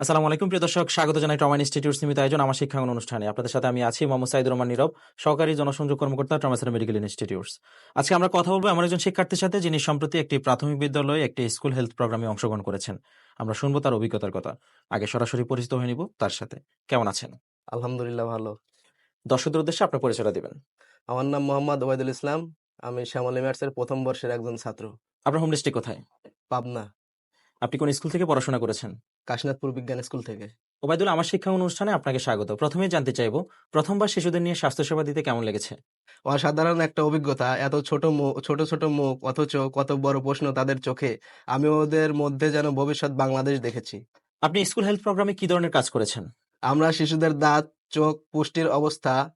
আসসালামু আলাইকুম প্রিয় দর্শক। স্বাগত জানাই ট্রমা ইনস্টিটিউট সীমিত আয়োজন আমার শিক্ষাঙ্গন অনুষ্ঠানে। আপনাদের সাথে আমি আছি মোহাম্মদ সাইদুর রহমান নীরব সহকারী জনসংযোগ কর্মকর্তা ট্রমাসের মেডিকেল ইনস্টিটিউটস আজকে আমরা কথা বলব এমন একজন শিক্ষার্থীর সাথে যিনি সম্প্রতি একটি প্রাথমিক বিদ্যালয়ে একটি স্কুল হেলথ প্রোগ্রামে অংশগ্রহণ করেছেন। আমরা শুনব তার অভিজ্ঞতার কথা। আগে সরাসরি পরিচিত হয়ে নিব তার সাথে। কেমন আছেন? আলহামদুলিল্লাহ ভালো। দর্শকদের উদ্দেশ্যে আপনার পরিচয়টা দিবেন। আমার নাম মোহাম্মদ ওবায়দুল ইসলাম। আমি শ্যামলী ম্যাটসের প্রথম বর্ষের একজন ছাত্র। আপনার হোম ডিস্ট্রিক্ট কোথায়? পাবনা। আপনি কোন স্কুল থেকে পড়াশোনা করেছেন? কাশীনাথপুর বিজ্ঞান স্কুল থেকে। ওবায়দুল আমার শিক্ষা অনুষ্ঠানে আপনাকে স্বাগত। প্রথমে জানতে চাইব প্রথমবার শিশুদের নিয়ে স্বাস্থ্যসেবা দিতে কেমন লেগেছে? অসাধারণ একটা অভিজ্ঞতা। এত ছোট মুখ ছোট ছোট মুখ অথচ কত বড় প্রশ্ন তাদের চোখে। আমি ওদের মধ্যে যেন ভবিষ্যৎ বাংলাদেশ দেখেছি। আপনি স্কুল হেলথ প্রোগ্রামে কি ধরনের কাজ করেছেন? আমরা শিশুদের দাঁত চোখ পুষ্টির অবস্থা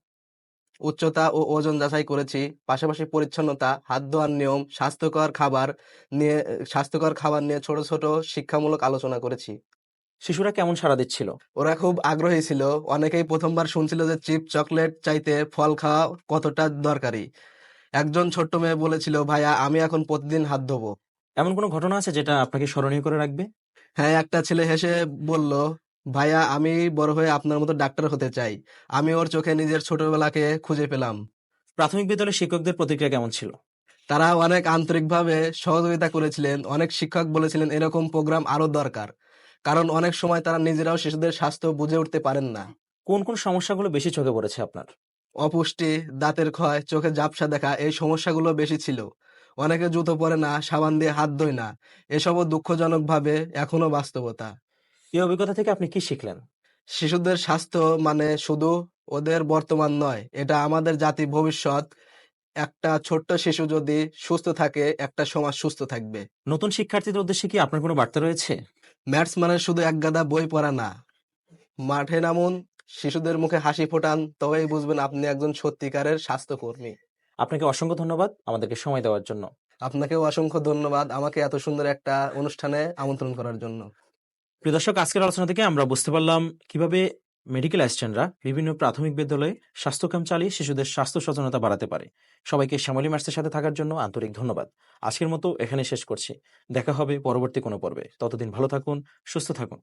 উচ্চতা ও ওজন যাচাই করেছি। পাশাপাশি পরিচ্ছন্নতা হাত ধোয়ার নিয়ম স্বাস্থ্যকর খাবার নিয়ে স্বাস্থ্যকর খাবার নিয়ে ছোট ছোট শিক্ষামূলক আলোচনা করেছি। শিশুরা কেমন সাড়া দিচ্ছিল? ওরা খুব আগ্রহী ছিল। অনেকেই প্রথমবার শুনছিল যে চিপ চকলেট চাইতে ফল খাওয়া কতটা দরকারি। একজন ছোট্ট মেয়ে বলেছিল ভাইয়া আমি এখন প্রতিদিন হাত ধোবো। এমন কোনো ঘটনা আছে যেটা আপনাকে স্মরণীয় করে রাখবে? হ্যাঁ একটা ছেলে হেসে বলল ভাইয়া আমি বড় হয়ে আপনার মতো ডাক্তার হতে চাই। আমি ওর চোখে নিজের ছোটবেলাকে খুঁজে পেলাম। প্রাথমিক বিদ্যালয়ের শিক্ষকদের প্রতিক্রিয়া কেমন ছিল? তারা অনেক আন্তরিকভাবে সহযোগিতা করেছিলেন অনেক শিক্ষক বলেছিলেন এরকম প্রোগ্রাম আরও দরকার। কারণ অনেক সময় তারা নিজেরাও শিশুদের স্বাস্থ্য বুঝে উঠতে পারেন না। কোন কোন সমস্যাগুলো বেশি চোখে পড়েছে আপনার? অপুষ্টি দাঁতের ক্ষয় চোখে ঝাপসা দেখা এই সমস্যাগুলো বেশি ছিল। অনেকে জুতো পরে না সাবান দিয়ে হাত ধোয় না। এসবও দুঃখজনকভাবে এখনও বাস্তবতা। এই অভিজ্ঞতা থেকে আপনি কি শিখলেন? শিশুদের স্বাস্থ্য মানে শুধু ওদের বর্তমান নয় এটা আমাদের জাতি ভবিষ্যৎ। একটা ছোট্ট শিশু যদি সুস্থ থাকে একটা সমাজ সুস্থ থাকবে। নতুন শিক্ষার্থীদের উদ্দেশ্যে কি আপনার কোনো বার্তা রয়েছে? ম্যাথস মানে শুধু এক গাদা বই পড়া না। মাঠে নামুন শিশুদের মুখে হাসি ফোটান তবেই বুঝবেন আপনি একজন সত্যিকারের স্বাস্থ্যকর্মী। আপনাকে অসংখ্য ধন্যবাদ আমাদেরকে সময় দেওয়ার জন্য। আপনাকেও অসংখ্য ধন্যবাদ আমাকে এত সুন্দর একটা অনুষ্ঠানে আমন্ত্রণ করার জন্য। প্রিয় দর্শক, আজকের আলোচনা থেকে আমরা বুঝতে পারলাম কীভাবে মেডিকেল অ্যাসিস্ট্যান্টরা বিভিন্ন প্রাথমিক বিদ্যালয়ে স্বাস্থ্য ক্যাম্প চালিয়ে শিশুদের স্বাস্থ্য সচেতনতা বাড়াতে পারে। সবাইকে শ্যামলী মার্সের সাথে থাকার জন্য আন্তরিক ধন্যবাদ। আজকের মতো এখানে শেষ করছি। দেখা হবে পরবর্তী কোনো পর্বে। ততদিন ভালো থাকুন, সুস্থ থাকুন।